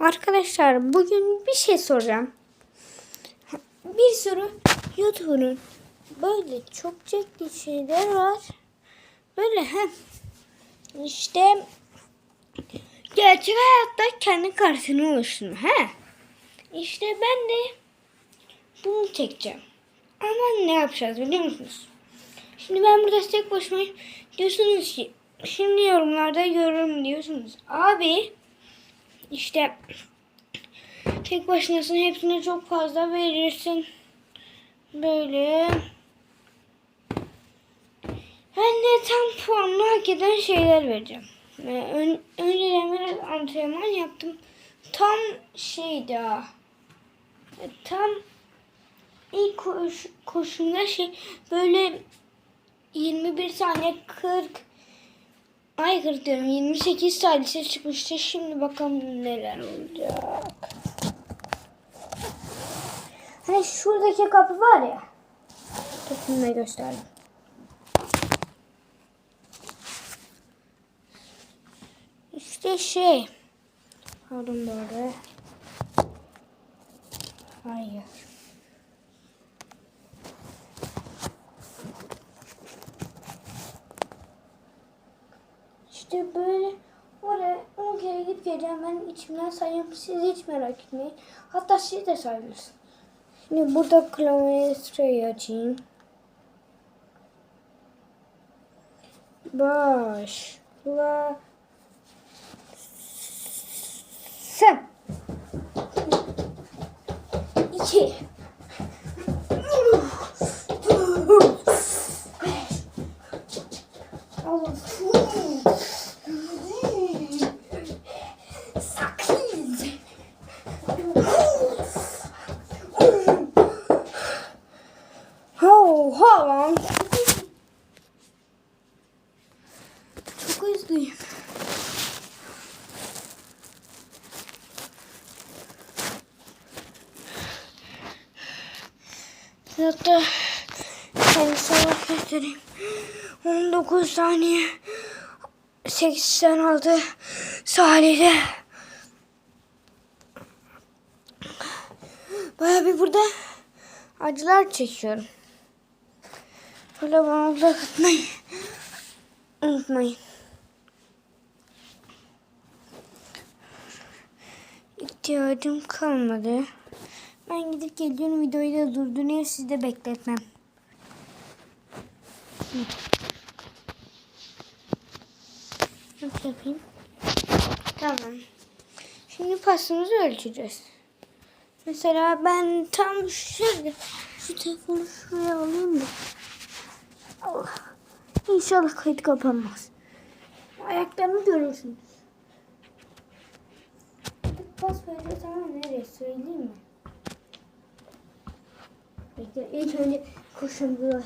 Arkadaşlar bugün bir şey soracağım. Bir sürü YouTuber'ın böyle çok çektiği şeyler var. Böyle hem işte gerçek hayatta kendi kartını oluşturma. He. İşte ben de bunu çekeceğim. Ama ne yapacağız biliyor musunuz? Şimdi ben burada tek başıma diyorsunuz ki şimdi yorumlarda görürüm diyorsunuz. Abi işte tek başınasın hepsine çok fazla verirsin. Böyle. Ben de tam puanını hak eden şeyler vereceğim. Ee, Ön, önceden biraz antrenman yaptım. Tam şeydi ha. E, Tam ilk koş, koşumda şey böyle 21 saniye 40 Ay 40 diyorum 28 salise çıkmıştı. Şimdi bakalım neler olacak. Hani şuradaki kapı var ya. Da gösterdim. İşte şey. Pardon böyle. Hayır. İşte böyle oraya 10 kere gidip geleceğim. Ben içimden sayıyorum. Siz hiç merak etmeyin. Hatta siz de sayılırsınız. Şimdi burada kilometreyi açayım. Başla. Sen. İki. Hatta ben göstereyim. 19 saniye 86 saniyede Baya bir burada acılar çekiyorum. Böyle bana uzak tutmayın. Unutmayın. İhtiyacım kalmadı. Ben gidip geliyorum videoyu da durduruyor sizi de bekletmem. Nasıl yapayım? Tamam. Şimdi pasımızı ölçeceğiz. Mesela ben tam şurada şu telefonu şuraya alayım da. Allah. İnşallah kayıt kapanmaz. Ayaklarımı görürsünüz. Pas vereceğiz ama nereye söyleyeyim mi? Bekle ilk önce koşumda.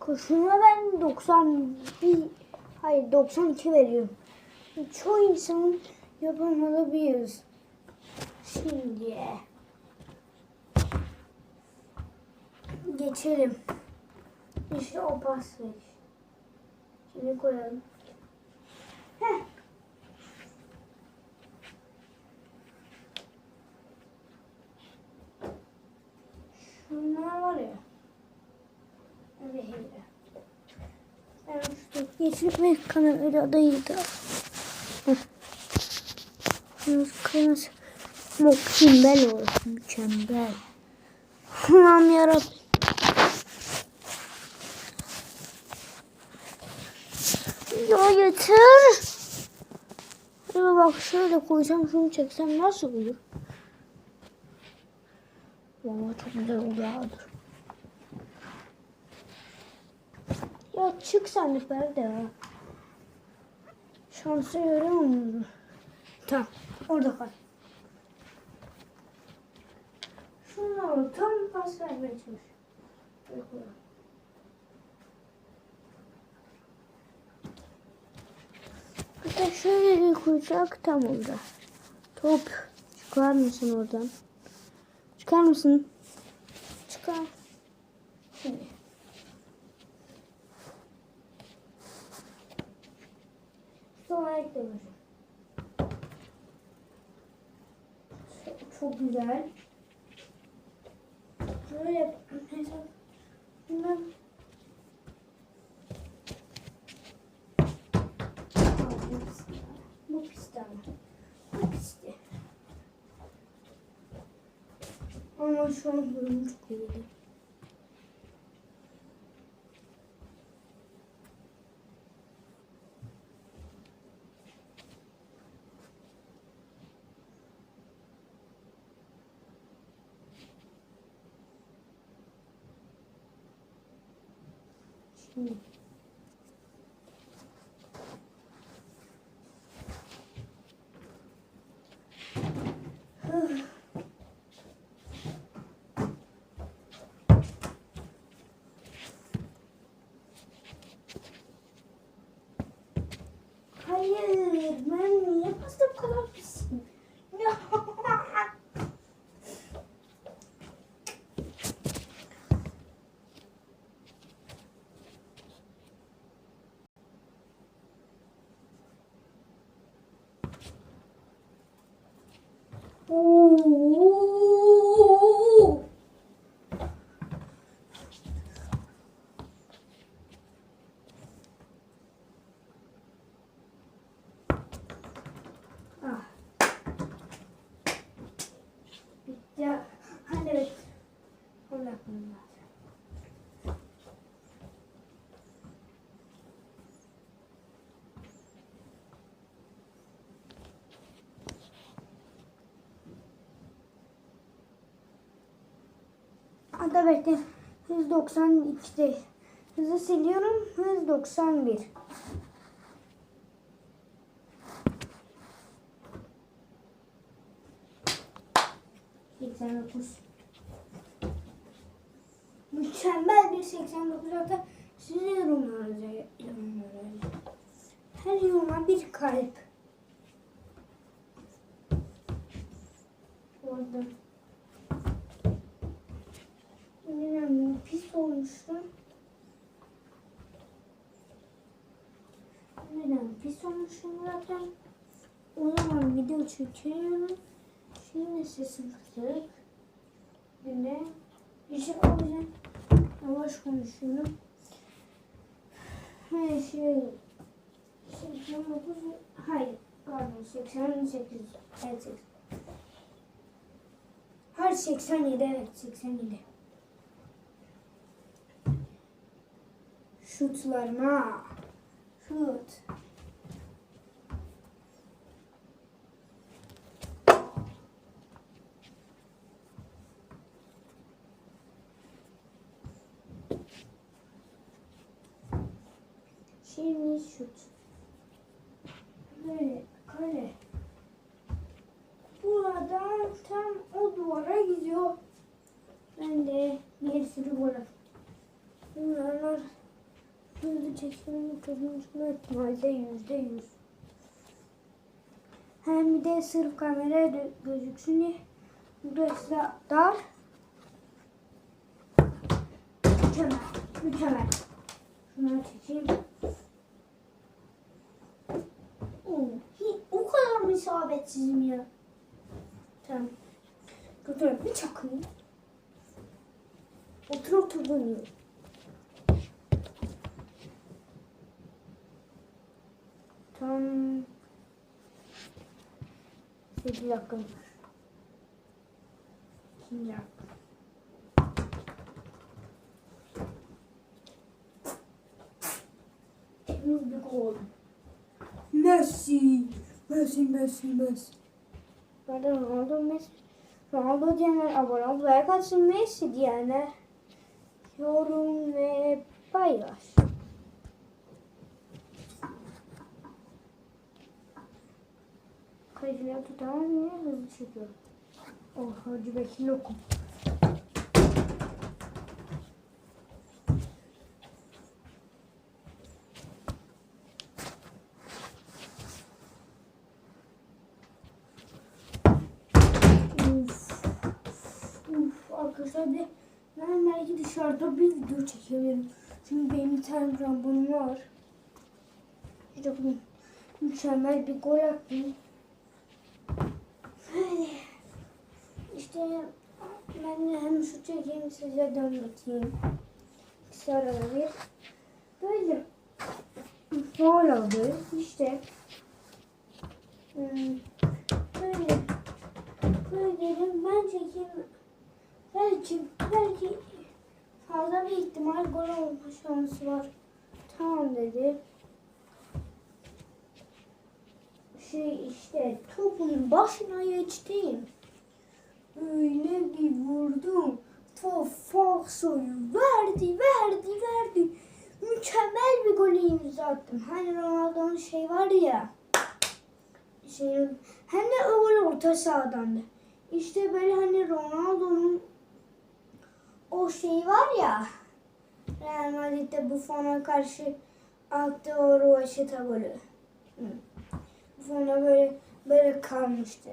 Koşuma ben 91 hayır 92 veriyorum. Çoğu insanın yapamalı bir. Şimdi geçelim. İşte o pas ver. Şimdi koyalım. Şunlar var ya. Evet. Ben şu geçirme kamerada değildi. Kırmızı kırmızı. Mükemmel olur. Mükemmel. Allah'ım yarabbim. Ya yeter. Acaba bak şöyle koysam şunu çeksem nasıl olur? Valla çok güzel oldu ya. Ya çık Feride ya. Şansı musun? Tamam. Orada kal. Şunları tam pas vermeye çalış. Hatta şöyle koyacak tam orada. Top. Çıkar mısın oradan? Çıkar mısın? Çıkar. Şimdi. Sonra eklemişim. Çok güzel. Böyle hesap. Bunlar bu pis. Bu pis ama. Bu pisti. Ama şu an durum çok iyi. Şimdi. Hayır, ben niye Hatta bekle. Hız 92'de. Hızı siliyorum. Hız 91. Seksen dokuz. Mükemmel bir 89 hatta size yorumlarınızı yorumlarınızı. Her yoruma bir kalp. Orada. Bilmiyorum pis olmuştu. Neden pis olmuşum zaten. O zaman video çekiyorum. Şimdi sesim kısık. Yine bir şey olacak. Yavaş konuşuyorum. Her şey 89 hayır pardon 88 evet 80. Hayır 87 evet 87. Şutlarına. Şut. Şimdi şut. Böyle kale. Buradan tam o duvara gidiyor. Ben de bir sürü gol. Bunlar hızlı çekmenin kazanışma ihtimalde yüzde yüz. Hem bir de sırf kameraya gö- gözüksün diye burası da dar. Mükemmel, mükemmel. Şunu çekeyim. O kadar mı isabetsizim ya? Tamam. Bir çakayım. Otur otur dönüyor. Tam 8 dakika var. İkinci dakika. Temiz bir gol. Messi. Messi, Messi, Messi. Pardon, Ronaldo, Messi. Ronaldo diyenler abone ol, like atsın. Messi diyenler yorum ve paylaş. Kayıcıları tutamaz mı? Hızlı çekiyor. Oh, Hacı Bekir lokum. Arkadaşlar ben belki dışarıda bir video çekebilirim. Çünkü benim bir tane rambam var. Bu mükemmel bir gol attım. Hadi. şu çekeyim size de anlatayım. Kısa arada bir. Böyle faul oldu. İşte hmm, böyle böyle dedim ben çekeyim. Belki belki fazla bir ihtimal gol olma şansı var. Tamam dedi. Şey işte topun başına geçtim. Öyle bir vurdum. Top Falso'yu verdi, verdi, verdi. Mükemmel bir gol imza attım. Hani Ronaldo'nun şey var ya. Şey, hem de o gol orta sahadandı. İşte böyle hani Ronaldo'nun o şey var ya. Real Madrid'de Buffon'a karşı attığı o Rovaşeta golü. Buffon'a böyle böyle kalmıştı.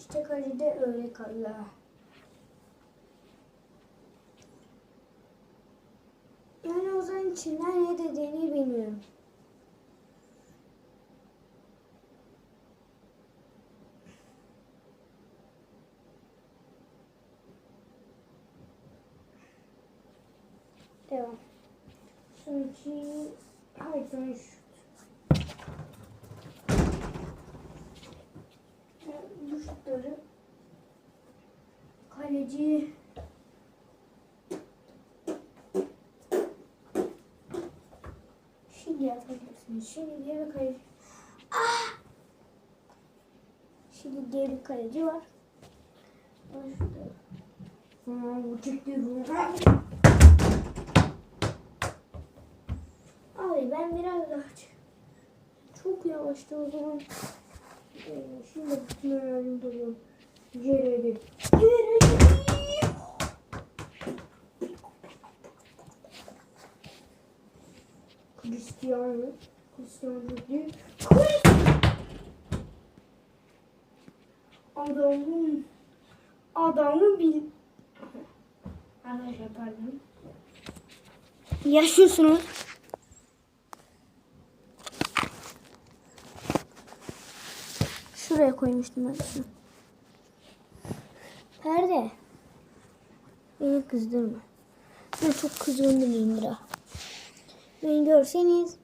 İşte kalede öyle kalıyor. Yani o zaman içinden ne dediğini bilmiyorum. Devam. Sonraki... Hayır sonra şutları kaleci Şimdi yapabilirsiniz. Şimdi bir kaleci. Ah! Şimdi bir kaleci var. Aa, bu çıktı bu. Abi ben biraz daha çok yavaştı o zaman. Şimdi bütün öğrenim duruyor. Ceredi. Ceredi. Cristiano. Cristiano değil. Adamın adamı bil. Arkadaşlar pardon. Yaşıyorsunuz. Şuraya koymuştum ben şunu. Perde. Beni kızdırma. Ben çok kızgın biriyim lira. Beni görseniz.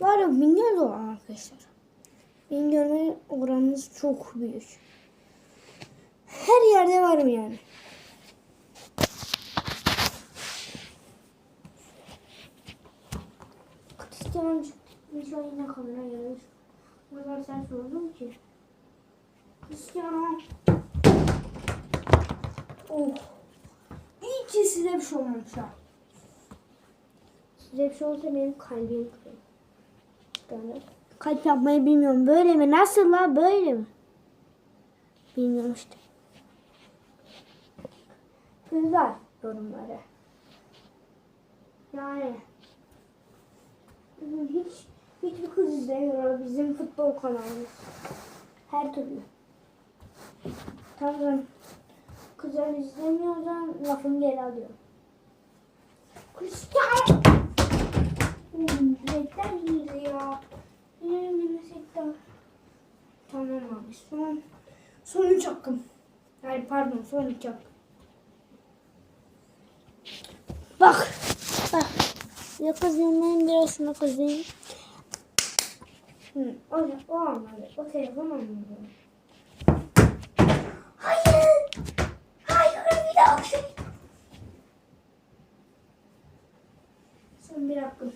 Var ya milyon dolar arkadaşlar. Beni görme oranınız çok büyük. Her yerde varım yani. Cristiano hiç oyuna kamera gelmiş. Kadar sen sordum ki. Cristiano. Oh. İyi ki size bir şey olmamış. Size bir şey olsa benim kalbim kırıyor. Ben kalp yapmayı bilmiyorum. Böyle mi? Nasıl la? Böyle mi? Bilmiyorum işte. Güzel yorumları. Yani hiç hiçbir kız izlemiyor bizim futbol kanalımız. Her türlü. Tamam. Kızlar izlemiyorsan lafımı geri alıyorum. Kuşlar. Direkten de. Tamam abi son. Son üç hakkım. Yani pardon son üç hakkım. Bak. Bak. Ya kızayım ben biraz şuna kızayım. Hı, o, o anladı. O telefon anladı. Hayır. Hayır bir daha şey. Son bir hakkım.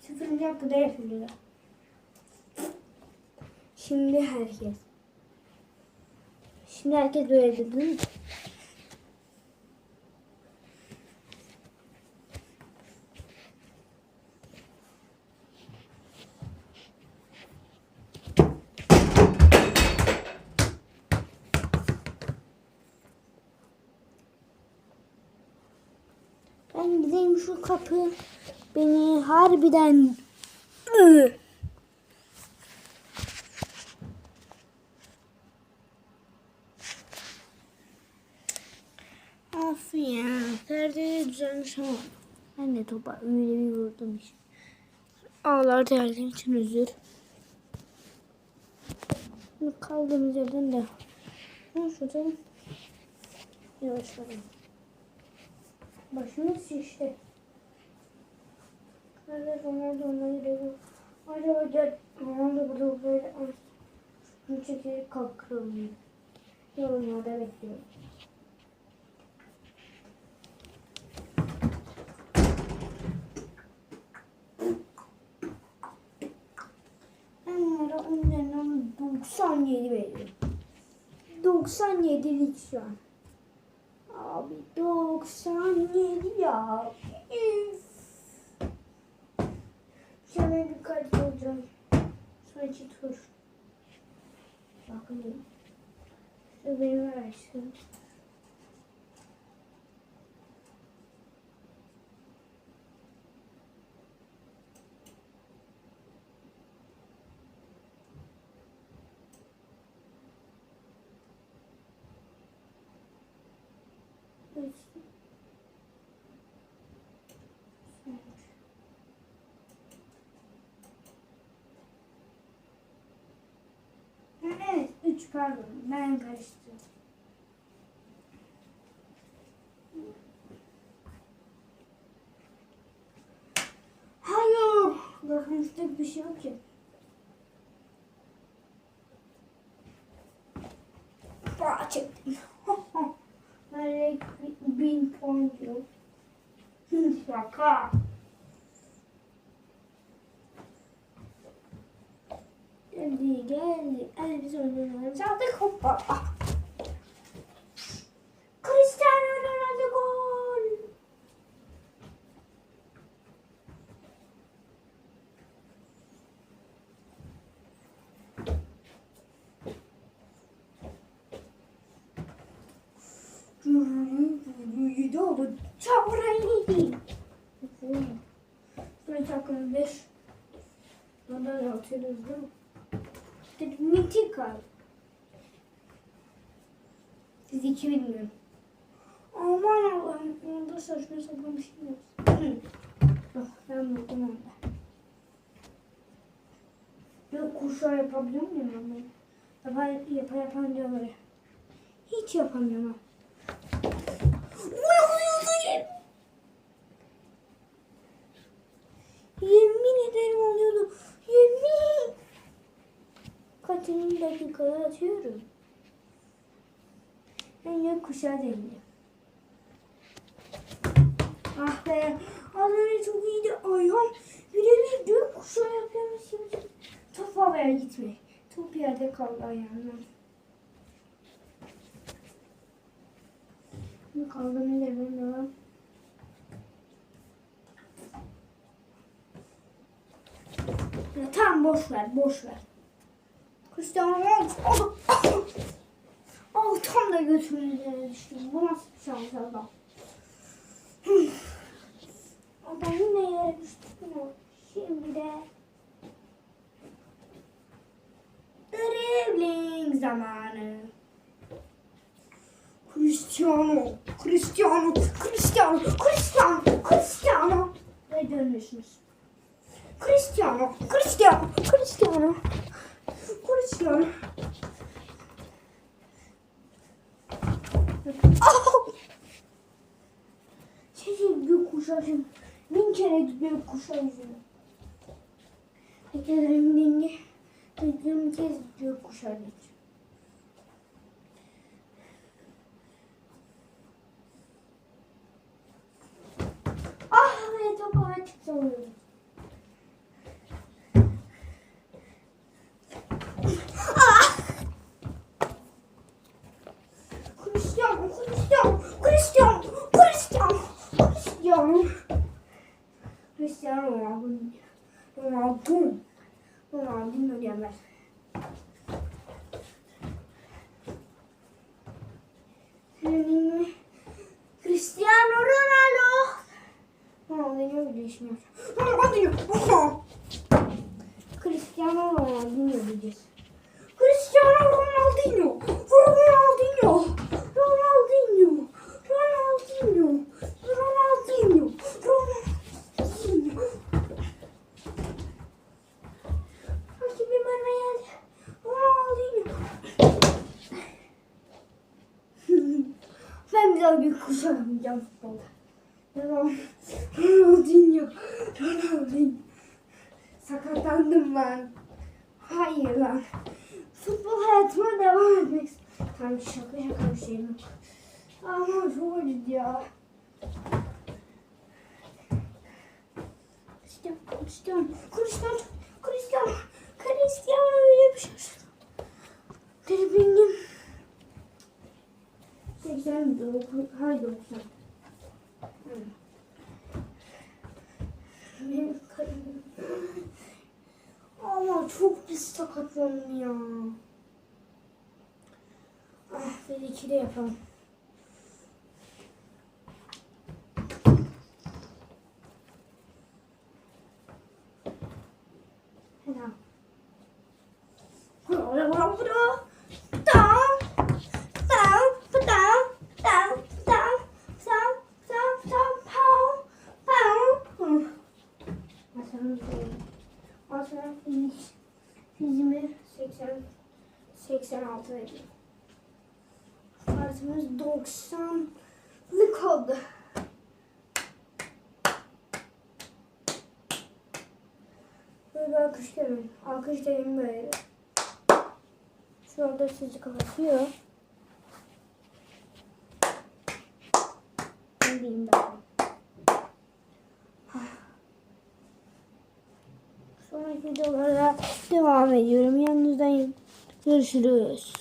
Sıfırıncı hakkı da yapılıyor. Şimdi herkes. Şimdi herkes böyle değil mi? Ben gideyim şu kapı beni harbiden. Of ya. Perde düzelmiş ama. Ben de topa öyle bir vurdum işte. Ağlar derdim için özür. Şimdi kaldığımız yerden de tutalım. Yavaşlayalım. Başımız şişti. Nerede Ronaldo ona. Acaba gel Ronaldo burada böyle şunu çekip kalkalım. Yorumlarda bekliyorum. Onlara onların 97 veriyorum. 97'lik şu an. Abi 97 ya. Kart alacağım. Sanki tur. Bakayım. Şu benim versin. Üç. Üç. Ha, Evet, 3 pardon. Ben karıştırdım. Hayır. Bakın bir şey yok ki. Aa, çektim. Böyle bin puan yok. Şaka. Hadi biz oynuyoruz. Aldık hoppa. Cristiano Ronaldo gol. Yedi oldu. Çavrayı. Buraya çakın beş. Bundan atıyoruz değil mi? Mitika. Siz iki bilmiyorum. Aman Allah'ım. Onda saçma sapan bir şey yok. Bak ben buldum onda. Yok kuşlar yapabiliyor muyum ben? Yapa yapa yapan diyorlar ya. Hiç yapamıyorum Kaçıncı dakikada atıyorum. Ben yok kuşağı deneyim. Ah be. Az önce çok iyiydi. Ayağım birebir gök kuşağı yapıyormuş şimdi. Top havaya gitme. Top yerde kaldı ayağımdan. Şimdi kaldı ne demem devam. Ya tamam boş ver, boş ver. Cristiano Ronaldo. Al tam da götümün üzerine düştüm. Bu nasıl bir şans adam? Hmm. Adam yine yere düştü. Şimdi de dribbling zamanı. Cristiano, Cristiano, Cristiano, Cristiano, Cristiano. Ve dönmüşsünüz. Cristiano, Cristiano, Cristiano, Oh! Sizin gök kuşağı bin kere gök kuşağı. Bir kez rengingi, bir kez gök kuşağı. Ah ve top havaya çıktı oluyordu. Cristiano, Cristiano, Cristiano, Cristiano, Cristiano. Cristiano Ronaldo. Ronaldo. Ronaldinho diyemez. Senin Cristiano Ronaldo. Ronaldinho değişmiyor. Ronaldinho. Cristiano Ronaldinho diyeceğiz. Cristiano Ronaldinho. Ronaldinho. Ronaldinho. Ronaldinho. Ronaldinho. Ronaldinho. Rakibim önüme geldi. Ronaldinho. daha büyük kuşanamayacağım futbolda. Devam. Ronaldinho. Ronaldinho. Sakatlandım ben. Hayır lan. Futbol hayatıma devam etmek istiyorum. Tamam şaka şaka bir şey yok. Ama çok acıdı ya. Cristiano, Cristiano, Cristiano, Cristiano, Cristiano öyle bir şey. Dribbling 89, hayır 90. Benim kalbim. Ama çok pis sakatlandım ya. Ah, bir iki de yapalım. Fiziğimi 80 86 ediyor. Kartımız 90'lık oldu. Böyle bir alkış görün. Alkış dedim böyle. Şu anda sizi kapatıyor. Ne diyeyim ben? Sonraki videolara devam ediyorum. Yanınızdayım. Görüşürüz.